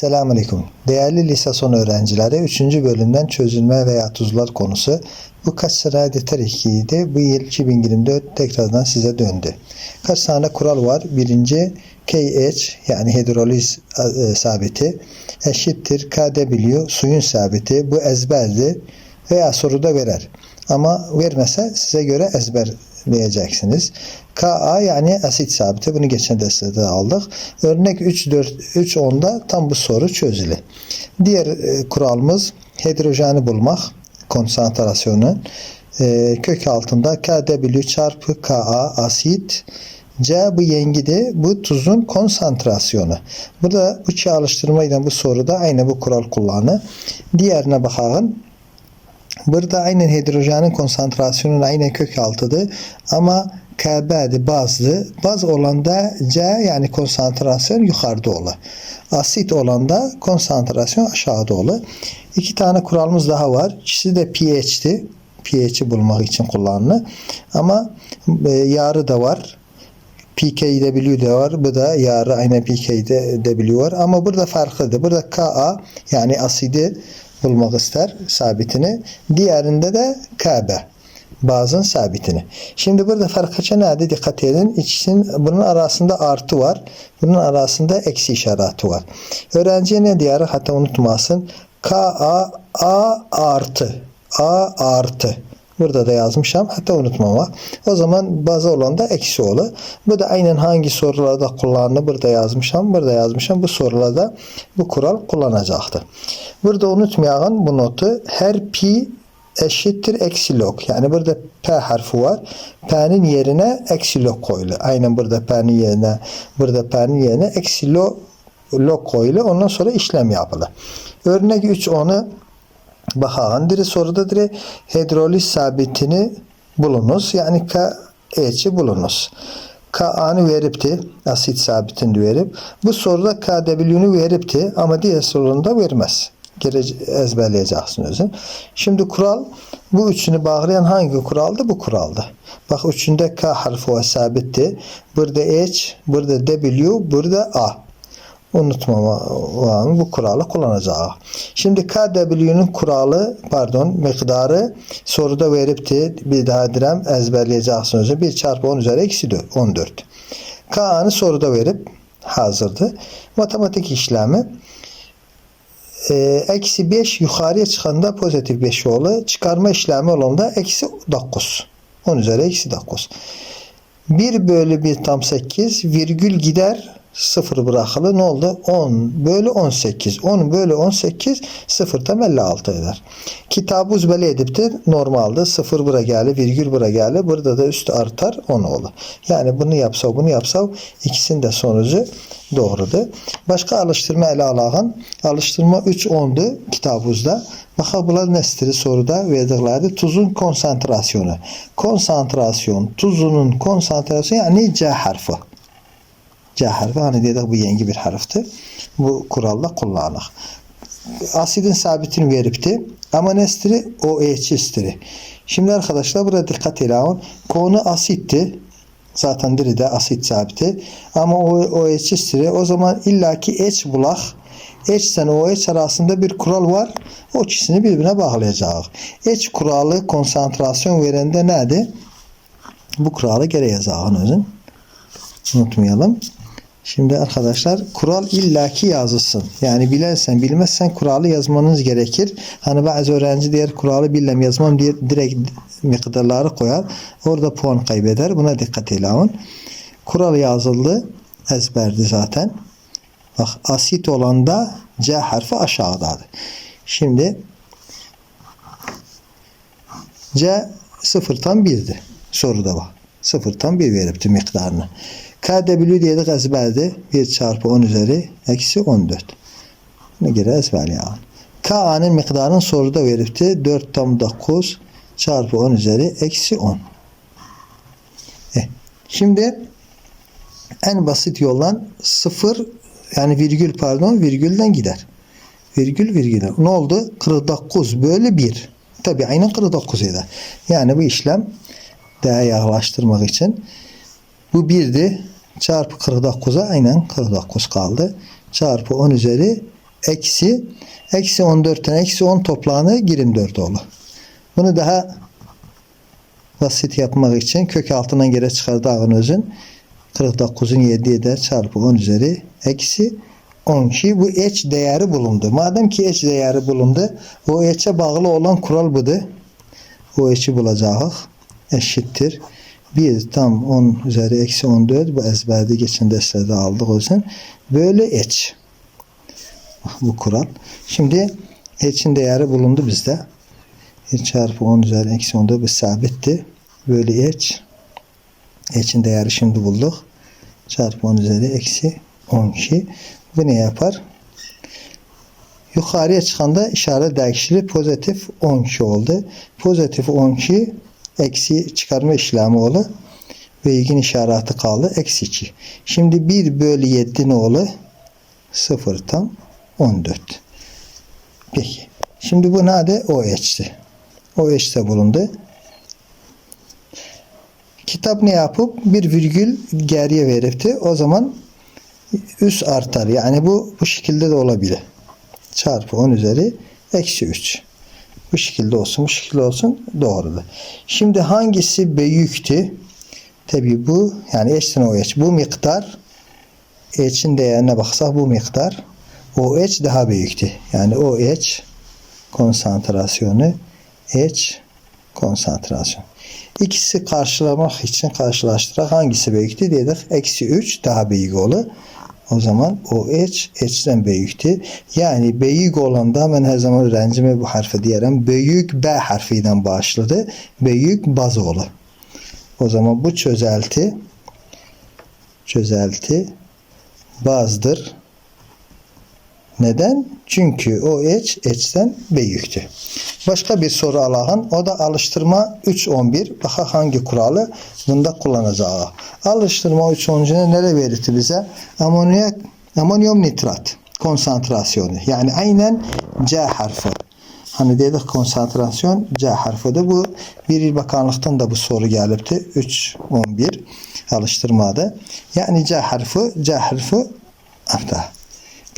Selamünaleyküm. Değerli lise son öğrencileri 3. bölümden çözülme veya tuzlar konusu. Bu kaç sıra 2'ydi. Bu yıl 2024 tekrardan size döndü. Kaç tane kural var? Birinci KH yani hidroliz e, sabiti eşittir KW suyun sabiti. Bu ezberdi veya soruda verer. Ama vermese size göre ezberleyeceksiniz. Ka yani asit sabiti. Bunu geçen derste aldık. Örnek 3 4 3 10'da tam bu soru çözülü. Diğer e, kuralımız hidrojeni bulmak konsantrasyonu e, kök altında KW çarpı Ka asit C bu yengidi, bu tuzun konsantrasyonu. Bu da bu çalıştırmayla bu soruda aynı bu kural kullanı. Diğerine bakalım. Burada aynen hidrojenin konsantrasyonun aynen kök altıdır. Ama KB'di bazdı. Baz olanda C yani konsantrasyon yukarıda olur. Asit olanda konsantrasyon aşağıda olur. İki tane kuralımız daha var. İkisi de pH'ti. pH'i bulmak için kullanılır. Ama e, yarı da var. PKW de var. Bu da yarı aynı PKW var. Ama burada farklıdır. Burada Ka yani asidi bulmak ister sabitini. Diğerinde de KB bazın sabitini. Şimdi burada farkı nerede dikkat edin. İkisinin bunun arasında artı var. Bunun arasında eksi işareti var. Öğrenciye ne diyor? Hatta unutmasın. K A A artı A artı. Burada da yazmışam. Hatta unutmama. O zaman bazı olan da eksi olur. Bu da aynen hangi sorularda kullanılır. Burada yazmışam. Burada yazmışam. Bu sorularda bu kural kullanacaktır. Burada unutmayalım bu notu. Her pi eşittir eksi log. Yani burada P harfi var. P'nin yerine eksi log koyulu. Aynen burada P'nin yerine burada P'nin yerine eksi log, log koyulu. Ondan sonra işlem yapılır. Örnek 3 onu bakalım. Diri soruda diri hidroliz sabitini bulunuz. Yani K E'ci bulunuz. Ka'nı veripti. Asit sabitini verip. Bu soruda KW'nü veripti ama diğer sorunda vermez ezberleyeceksin özün. Şimdi kural bu üçünü bağlayan hangi kuraldı? Bu kuraldı. Bak üçünde K harfi var sabitti. Burada H, burada W, burada A. Unutmama bu kuralı kullanacağız. Şimdi KW'nun kuralı pardon miktarı soruda veripti. Bir daha direm ezberleyeceksiniz. 1 çarpı 10 üzeri eksi 14. K'nı soruda verip hazırdı. Matematik işlemi e, eksi 5 yukarıya çıkanda pozitif 5 olur. Çıkarma işlemi olanda eksi 9. 10 üzeri eksi 9. 1 bölü 1 tam 8 virgül gider 0 bırakılı ne oldu? 10 bölü 18. 10 bölü 18 0 tam 56 eder. Kitabı uzbele edip de normalde 0 bura geldi, virgül bura geldi. Burada da üst artar 10 olur. Yani bunu yapsa bunu yapsa ikisinin de sonucu doğrudur. Başka alıştırma ele alağın. Alıştırma 3 10'du kitabımızda. Baxa bunlar nestir soruda verdikleri tuzun konsantrasyonu. Konsantrasyon, tuzunun konsantrasyonu yani C harfi. C harfi hani dedik bu yeni bir harftir. Bu kuralda kullanılır. Asidin sabitini veripti. Ama nestiri o eşistiri. Şimdi arkadaşlar burada dikkat edin. Konu asitti. Zaten diri de asit sabiti. Ama o, o eşistiri. O zaman illaki eç bulak. Eçsen o eç arasında bir kural var. O ikisini birbirine bağlayacağız. Eç kuralı konsantrasyon verende nedir? Bu kuralı geri yazağın özün. Unutmayalım. Şimdi arkadaşlar kural illaki yazılsın. Yani bilersen bilmezsen kuralı yazmanız gerekir. Hani bazı öğrenci diğer kuralı bilmem yazmam diye direkt miktarları koyar. Orada puan kaybeder. Buna dikkat edin. Kural yazıldı. Ezberdi zaten. Bak asit olanda C harfi aşağıdadır. Şimdi C sıfırdan birdi. Soruda bak. Sıfırdan bir veripti miktarını. KW dedik ezberdi. 1 çarpı 10 üzeri eksi 14. Buna göre ezberleyelim. K'nın miktarını soruda veripti. 4 tam 9 çarpı 10 üzeri eksi 10. Eh, şimdi en basit yoldan 0 yani virgül pardon virgülden gider. Virgül virgül. Ne oldu? 49 bölü 1. Tabi aynen 49 eder. Yani bu işlem daha yaklaştırmak için bu 1'di. Çarpı 49'a aynen 49 kaldı. Çarpı 10 üzeri eksi eksi 14'ten eksi 10 toplamı 24 olur. Bunu daha basit yapmak için kök altından geri çıkardığın özün 49'un 7 eder çarpı 10 üzeri eksi 10 ki bu h değeri bulundu. Madem ki h değeri bulundu o h'e bağlı olan kural budur. O h'i bulacağız. Eşittir. 1 tam 10 üzeri eksi 14 bu ezberde geçen derslerde aldık o yüzden. Böyle h. Bu kural. Şimdi h'in değeri bulundu bizde. h çarpı 10 üzeri eksi 14 bu sabitti. Böyle h. h'in değeri şimdi bulduk. Çarpı 10 üzeri eksi 12. Bu ne yapar? Yukarıya çıkanda işaret değiştirir. Pozitif 12 oldu. Pozitif 12 eksi çıkarma işlemi olur. Ve ilgin işareti kaldı. Eksi 2. Şimdi 1 bölü 7 ne olur? 0 tam 14. Peki. Şimdi bu nerede? O eşti. O eşte bulundu. Kitap ne yapıp bir virgül geriye veripti. O zaman üst artar. Yani bu bu şekilde de olabilir. Çarpı 10 üzeri eksi 3. Bu şekilde olsun, bu şekilde olsun doğrudur. Şimdi hangisi büyüktü? Tabii bu yani eşten o eş. Bu miktar h'in değerine baksak bu miktar o h daha büyüktü. Yani o h konsantrasyonu h konsantrasyon. İkisi karşılamak için karşılaştırarak hangisi büyüktü dedik. Eksi 3 daha büyük olur. O zaman o h h'den büyüktü. Yani büyük olanda ben her zaman öğrencime bu harfi diyelim. Büyük B harfiyle başladı. Büyük baz olur. O zaman bu çözelti çözelti bazdır. Neden? Çünkü o h h'den büyüktü. Başka bir soru alağın. O da alıştırma 3.11. Daha hangi kuralı bunda kullanacağız. Alıştırma 3.11'e nere verirdi bize? Amonyak, amonyum nitrat konsantrasyonu. Yani aynen C harfi. Hani dedik konsantrasyon C harfidir. Bu bir il bakanlıktan da bu soru gelipti. 3.11 alıştırmada. Yani C harfi, C harfi hafta.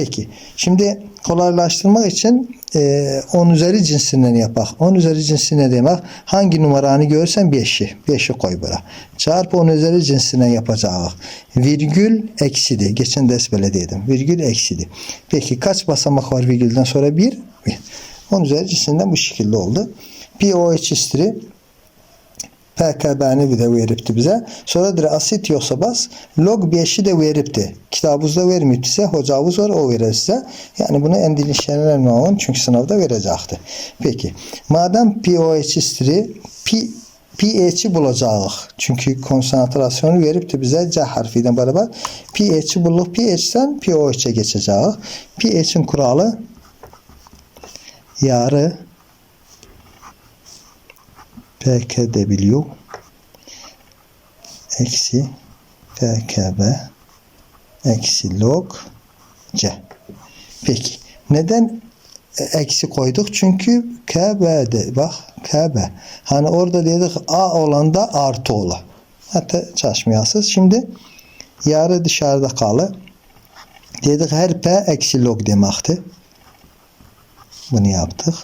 Peki. Şimdi kolaylaştırmak için e, 10 üzeri cinsinden yapak. 10 üzeri cinsi ne demek? Hangi numaranı görsen 5'i. 5'i koy bura. Çarpı 10 üzeri cinsinden yapacağız. Virgül eksidi. Geçen ders böyle dedim. Virgül eksidi. Peki kaç basamak var virgülden sonra? 1. 1. 10 üzeri cinsinden bu şekilde oldu. POH history PKB'ni bir de veripti bize. Sonra dire asit yoksa bas log 5'i de veripti. Kitabımızda vermiyor size. Hocamız var o verir size. Yani bunu endişelenen olun çünkü sınavda verecekti. Peki. Madem POH history P pH'i bulacağız. Çünkü konsantrasyonu verip de bize C harfiyle beraber pH'i bulup pH'ten pOH'e geçeceğiz. pH'in kuralı yarı PKW eksi PKB eksi log C. Peki. Neden eksi koyduk? Çünkü KB'de bak KB. Hani orada dedik A olanda artı ola. Hatta çalışmayasız. Şimdi yarı dışarıda kalı. Dedik her P eksi log demekti. Bunu yaptık.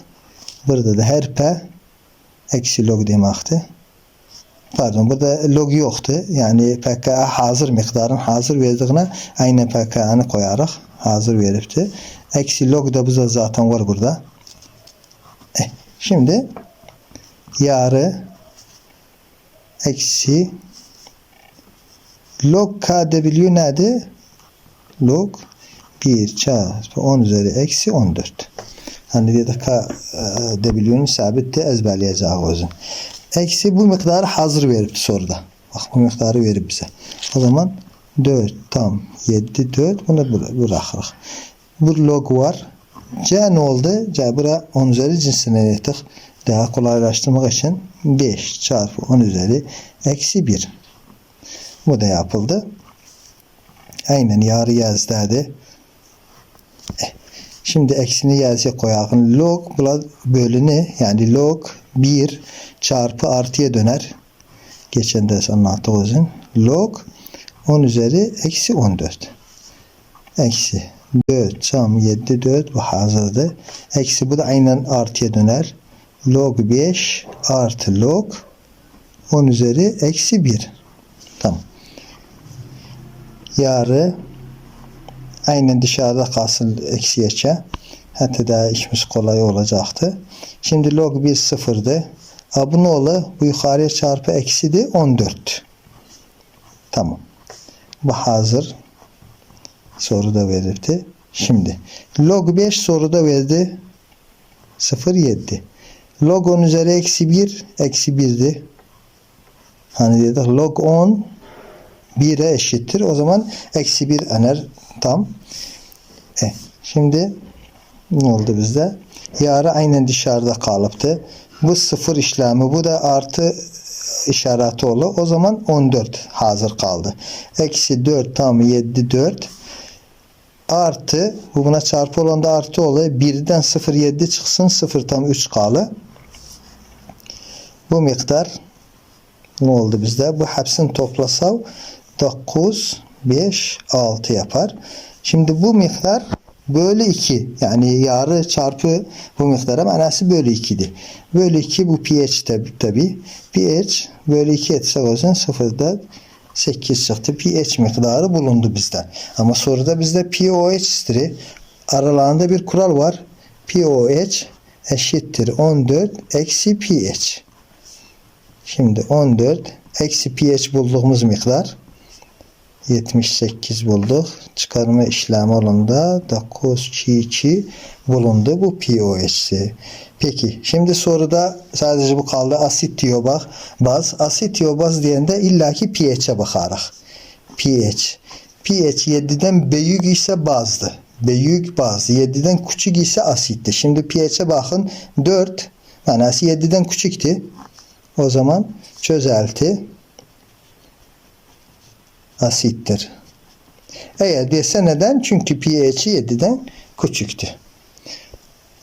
Burada da her P eksi log demekti. Pardon burada log yoktu. Yani pKa hazır miktarın hazır verdiğine aynı pKa'nı koyarak hazır veripti. Eksi log da bize zaten var burada. Eh, şimdi yarı eksi log KW nedir? Log 1 çarpı 10 üzeri eksi 14. Hani dedik KW'nin sabitti ezberleyeceğiz o yüzden. Eksi bu miktarı hazır verip soruda. Bak bu miktarı verip bize. O zaman 4 tam 7 4 bunu bırakırız. Bu log var. C ne oldu? C bura 10 üzeri cinsine ettik. Daha kolaylaştırmak için 5 çarpı 10 üzeri eksi 1. Bu da yapıldı. Aynen yarı yazdadı. Şimdi eksini yazıya koyalım. Log bölünü yani log 1 çarpı artıya döner. Geçen ders anlattığımızın. Log 10 üzeri eksi 14. Eksi 4 tam 7 4 bu hazırdı. Eksi bu da aynen artıya döner. Log 5 artı log 10 üzeri eksi 1. Tamam. Yarı aynen dışarıda kalsın eksi geçe. Hatta daha işimiz kolay olacaktı. Şimdi log 1 sıfırdı. Ha, bu ne olur? Bu yukarıya çarpı eksidi 14. Tamam. Bu hazır. Soruda verildi. Şimdi log 5 soruda verdi. 0,7. Log 10 üzeri eksi 1 eksi 1'di. Hani dedik log 10 1'e eşittir. O zaman eksi 1 ener tam. E, şimdi ne oldu bizde? Yarı aynen dışarıda kalıptı. Bu sıfır işlemi bu da artı işareti oldu. O zaman 14 hazır kaldı. Eksi 4 tam 7 4 artı bu buna çarpı olan da artı oluyor. 1'den 0 7 çıksın 0 tam 3 kalı. Bu miktar ne oldu bizde? Bu hepsini toplasav 9 5 6 yapar. Şimdi bu miktar bölü 2 yani yarı çarpı bu miktara manası bölü 2'di. Bölü 2 bu pH tabi. tabi. pH bölü 2 etsek o zaman 0'da 8 çıktı. pH miktarı bulundu bizden. Ama soruda bizde pOH istiri. Aralarında bir kural var. pOH eşittir 14 eksi pH. Şimdi 14 eksi pH bulduğumuz miktar 78 bulduk. Çıkarma işlemi olunda 9 çiğ çiğ bulundu. Bu pOH'si. Peki şimdi soruda sadece bu kaldı. Asit diyor bak. Baz. Asit diyor baz diyende illaki pH'e bakarız. pH. pH 7'den büyük ise bazdı. Büyük baz. 7'den küçük ise asitti. Şimdi pH'e bakın. 4 manası 7'den küçüktü. O zaman çözelti asittir. Eğer dese neden? Çünkü pH'i 7'den küçüktü.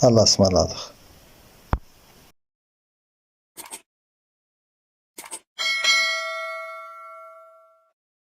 Allah'a ısmarladık.